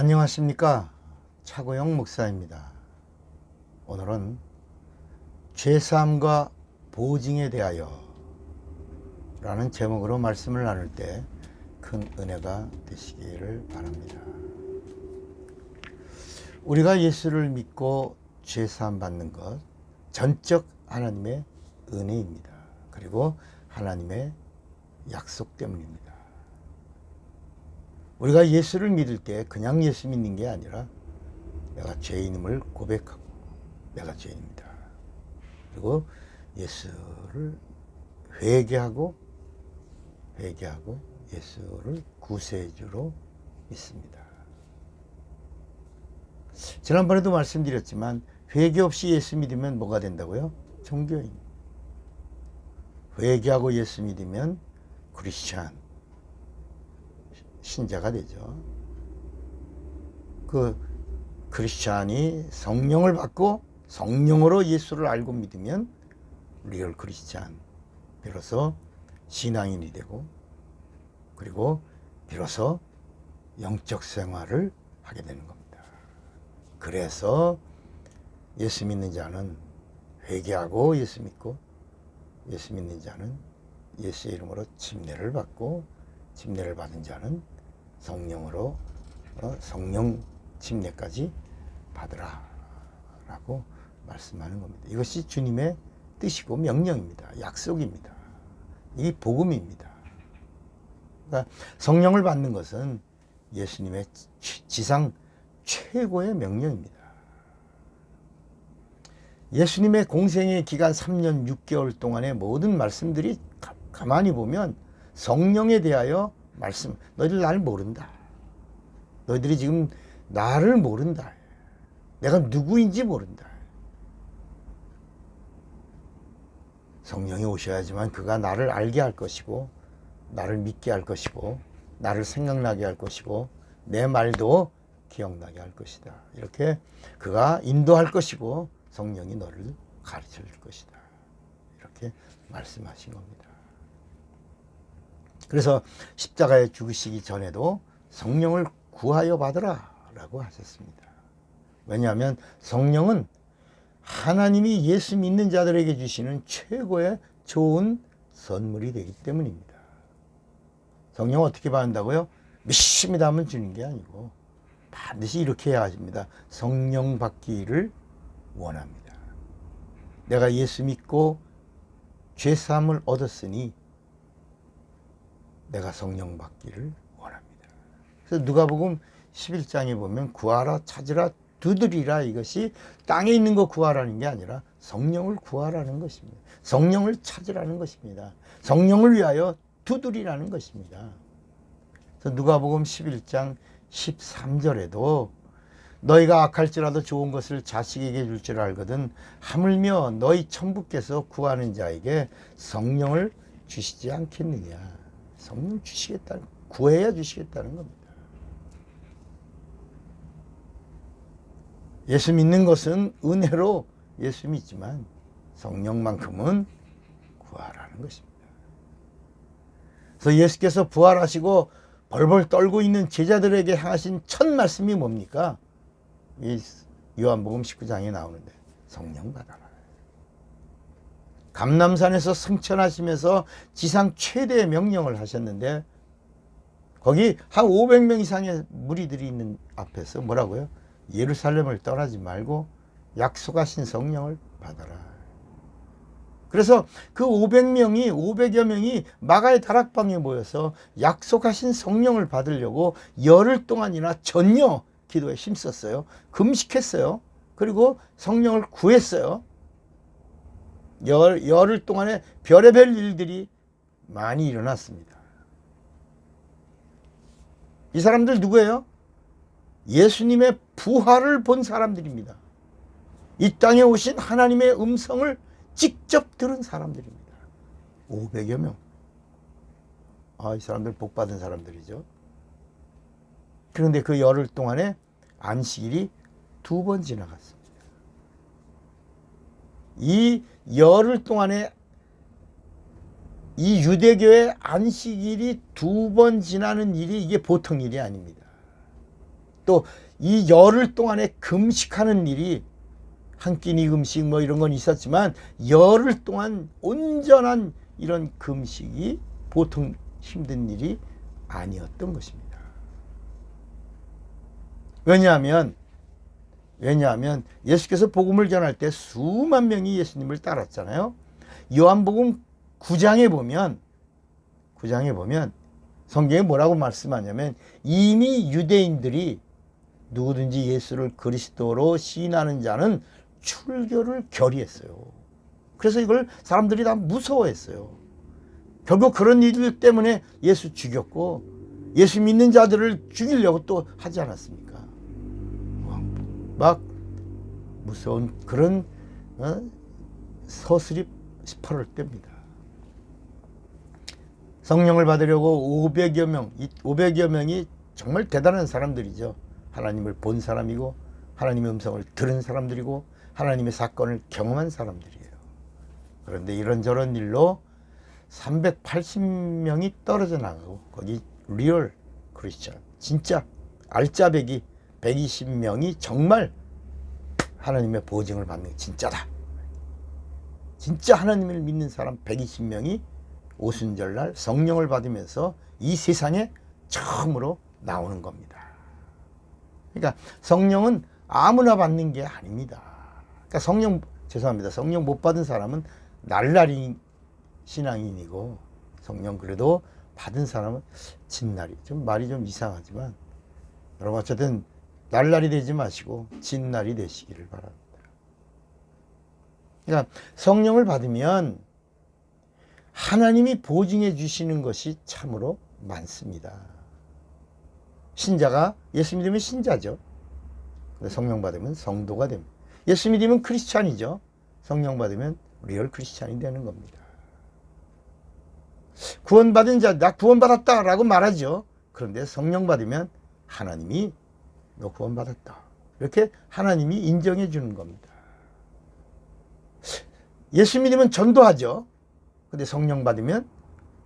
안녕하십니까 차고영 목사입니다. 오늘은 죄사함과 보증에 대하여 라는 제목으로 말씀을 나눌 때 큰 은혜가 되시기를 바랍니다. 우리가 예수를 믿고 죄사함 받는 것 전적 하나님의 은혜입니다. 그리고 하나님의 약속 때문입니다. 우리가 예수를 믿을 때 그냥 예수 믿는 게 아니라 내가 죄인임을 고백하고 내가 죄인입니다. 그리고 예수를 회개하고 회개하고 예수를 구세주로 믿습니다. 지난번에도 말씀드렸지만 회개 없이 예수 믿으면 뭐가 된다고요? 종교인. 회개하고 예수 믿으면 크리스찬 신자가 되죠. 그 크리스찬이 성령을 받고 성령으로 예수를 알고 믿으면 리얼 크리스찬 비로소 신앙인이 되고 그리고 비로소 영적 생활을 하게 되는 겁니다. 그래서 예수 믿는 자는 회개하고 예수 믿고 예수 믿는 자는 예수의 이름으로 침례를 받고 침례를 받은 자는 성령으로 어, 성령 침례까지 받으라라고 말씀하는 겁니다. 이것이 주님의 뜻이고 명령입니다. 약속입니다. 이 복음입니다. 그러니까 성령을 받는 것은 예수님의 지상 최고의 명령입니다. 예수님의 공생의 기간 3년 6개월 동안의 모든 말씀들이 가만히 보면 성령에 대하여 말씀, 너희들 나를 모른다. 너희들이 지금 나를 모른다. 내가 누구인지 모른다. 성령이 오셔야지만 그가 나를 알게 할 것이고, 나를 믿게 할 것이고, 나를 생각나게 할 것이고, 내 말도 기억나게 할 것이다. 이렇게 그가 인도할 것이고, 성령이 너를 가르쳐 줄 것이다. 이렇게 말씀하신 겁니다. 그래서 십자가에 죽으시기 전에도 성령을 구하여 받으라 라고 하셨습니다. 왜냐하면 성령은 하나님이 예수 믿는 자들에게 주시는 최고의 좋은 선물이 되기 때문입니다. 성령 어떻게 받는다고요? 믿습니다 하면 주는 게 아니고 반드시 이렇게 해야 합니다. 성령 받기를 원합니다. 내가 예수 믿고 죄 사함을 얻었으니 내가 성령 받기를 원합니다. 그래서 누가복음 11장에 보면 구하라 찾으라 두드리라 이것이 땅에 있는 거 구하라는 게 아니라 성령을 구하라는 것입니다. 성령을 찾으라는 것입니다. 성령을 위하여 두드리라는 것입니다. 그래서 누가복음 11장 13절에도 너희가 악할지라도 좋은 것을 자식에게 줄 줄 알거든 하물며 너희 천부께서 구하는 자에게 성령을 주시지 않겠느냐. 성령 주시겠다는 구해야 주시겠다는 겁니다. 예수 믿는 것은 은혜로 예수 믿지만 성령만큼은 구하라는 것입니다. 그래서 예수께서 부활하시고 벌벌 떨고 있는 제자들에게 향하신 첫 말씀이 뭡니까? 이 요한복음 19장에 나오는데 성령 받아라. 감남산에서 승천하시면서 지상 최대의 명령을 하셨는데 거기 한 500명 이상의 무리들이 있는 앞에서 뭐라고요? 예루살렘을 떠나지 말고 약속하신 성령을 받아라. 그래서 그 500명이 500여 명이 마가의 다락방에 모여서 약속하신 성령을 받으려고 열흘 동안이나 전혀 기도에 힘썼어요. 금식했어요. 그리고 성령을 구했어요. 열, 열흘 동안에 별의별 일들이 많이 일어났습니다. 이 사람들 누구예요? 예수님의 부활을 본 사람들입니다. 이 땅에 오신 하나님의 음성을 직접 들은 사람들입니다. 500여 명. 아, 이 사람들 복 받은 사람들이죠. 그런데 그 열흘 동안에 안식일이 두 번 지나갔습니다. 이 열흘 동안에 이 유대교의 안식일이 두 번 지나는 일이 이게 보통 일이 아닙니다. 또 이 열흘 동안에 금식하는 일이 한 끼니 금식 뭐 이런 건 있었지만 열흘 동안 온전한 이런 금식이 보통 힘든 일이 아니었던 것입니다. 왜냐하면 왜냐하면 예수께서 복음을 전할 때 수만 명이 예수님을 따랐잖아요. 요한복음 9장에 보면 9장에 보면 성경에 뭐라고 말씀하냐면 이미 유대인들이 누구든지 예수를 그리스도로 시인하는 자는 출교를 결의했어요. 그래서 이걸 사람들이 다 무서워했어요. 결국 그런 일들 때문에 예수 죽였고 예수 믿는 자들을 죽이려고 또 하지 않았습니까? 막 무서운 그런 어? 서슬이 퍼를 때입니다. 성령을 받으려고 500여 명, 500여 명이 정말 대단한 사람들이죠. 하나님을 본 사람이고 하나님의 음성을 들은 사람들이고 하나님의 사건을 경험한 사람들이에요. 그런데 이런저런 일로 380명이 떨어져 나가고 거기 리얼 크리스천 진짜 알짜배기 120명이 정말 하나님의 보증을 받는 게 진짜다. 진짜 하나님을 믿는 사람 120명이 오순절날 성령을 받으면서 이 세상에 처음으로 나오는 겁니다. 그러니까 성령은 아무나 받는 게 아닙니다. 그러니까 성령 죄송합니다. 성령 못 받은 사람은 날라리 신앙인이고 성령 그래도 받은 사람은 진날이 좀 말이 좀 이상하지만 여러분 어쨌든 날라리 되지 마시고 진날이 되시기를 바랍니다. 그러니까 성령을 받으면 하나님이 보증해 주시는 것이 참으로 많습니다. 신자가 예수 믿으면 신자죠. 성령 받으면 성도가 됩니다. 예수 믿으면 크리스찬이죠. 성령 받으면 리얼 크리스찬이 되는 겁니다. 구원받은 자, 나 구원받았다라고 말하죠. 그런데 성령 받으면 하나님이 너 구원받았다. 이렇게 하나님이 인정해 주는 겁니다. 예수 믿으면 전도하죠. 근데 성령 받으면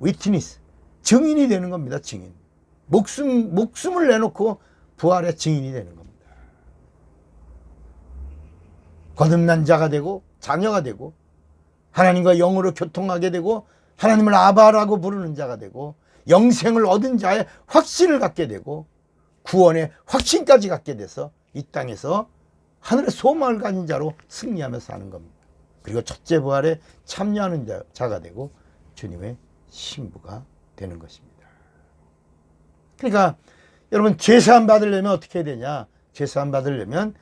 위트니스, 증인이 되는 겁니다. 증인. 목숨, 목숨을 내놓고 부활의 증인이 되는 겁니다. 거듭난 자가 되고 자녀가 되고 하나님과 영으로 교통하게 되고 하나님을 아바라고 부르는 자가 되고 영생을 얻은 자의 확신을 갖게 되고 구원의 확신까지 갖게 돼서 이 땅에서 하늘의 소망을 가진 자로 승리하며 사는 겁니다. 그리고 첫째 부활에 참여하는 자, 자가 되고 주님의 신부가 되는 것입니다. 그러니까 여러분 죄사함 받으려면 어떻게 해야 되냐? 죄사함 받으려면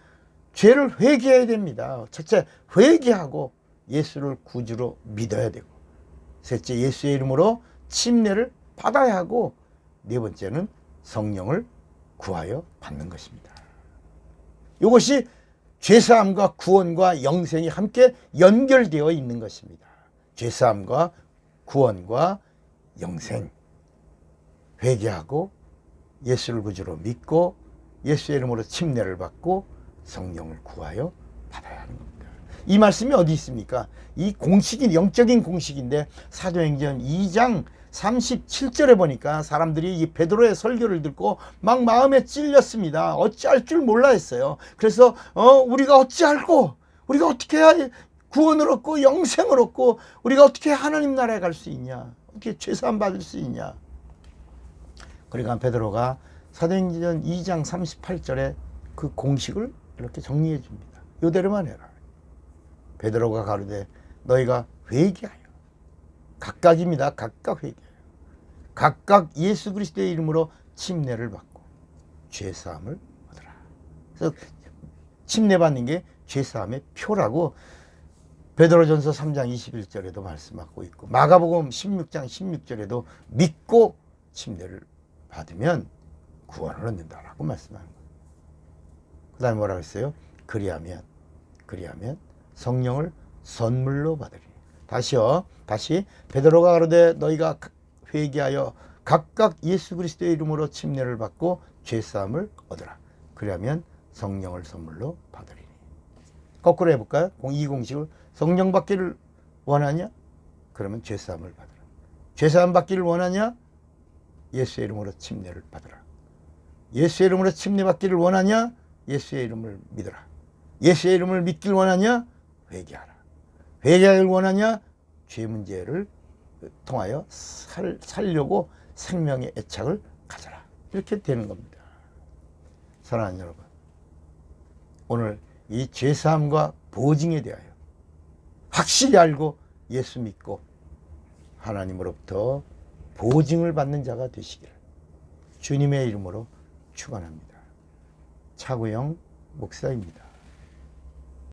죄를 회개해야 됩니다. 첫째 회개하고 예수를 구주로 믿어야 되고 셋째 예수의 이름으로 침례를 받아야 하고 네 번째는 성령을 구하여 받는 것입니다. 이것이 죄사함과 구원과 영생이 함께 연결되어 있는 것입니다. 죄사함과 구원과 영생 회개하고 예수를 구주로 믿고 예수의 이름으로 침례를 받고 성령을 구하여 받아야 하는 겁니다. 이 말씀이 어디 있습니까? 이 공식인 영적인 공식인데 사도행전 2장 37절에 보니까 사람들이 이 베드로의 설교를 듣고 막 마음에 찔렸습니다. 어찌할 줄 몰라 했어요. 그래서 어 우리가 어찌할꼬 우리가 어떻게 구원을 얻고 영생을 얻고 우리가 어떻게 하나님 나라에 갈 수 있냐? 어떻게 죄사함 받을 수 있냐? 그러니까 베드로가 사도행전 2장 38절에 그 공식을 이렇게 정리해 줍니다. 요대로만 해라. 베드로가 가로되 너희가 회개하여 각각입니다. 각각 회개하여 각각 예수 그리스도의 이름으로 침례를 받고 죄 사함을 얻으라. 그래서 침례 받는 게 죄 사함의 표라고 베드로전서 3장 21절에도 말씀하고 있고 마가복음 16장 16절에도 믿고 침례를 받으면 구원을 얻는다라고 말씀하는 거예요. 그다음에 뭐라고 했어요? 그리하면 그리하면 성령을 선물로 받으리. 다시요. 다시 베드로가 가로되 너희가 회개하여 각각 예수 그리스도의 이름으로 침례를 받고 죄 사함을 얻으라. 그러면 성령을 선물로 받으리니. 거꾸로 해볼까요? 이 공식을 성령 받기를 원하냐? 그러면 죄 사함을 받으라. 죄 사함 받기를 원하냐? 예수의 이름으로 침례를 받으라. 예수의 이름으로 침례 받기를 원하냐? 예수의 이름을 믿어라. 예수의 이름을 믿기를 원하냐? 회개하라. 회개하기를 원하냐? 죄 문제를 통하여 살, 살려고 생명의 애착을 가져라. 이렇게 되는 겁니다. 사랑하는 여러분. 오늘 이 죄사함과 보증에 대하여 확실히 알고 예수 믿고 하나님으로부터 보증을 받는 자가 되시기를 주님의 이름으로 축원합니다. 차구영 목사입니다.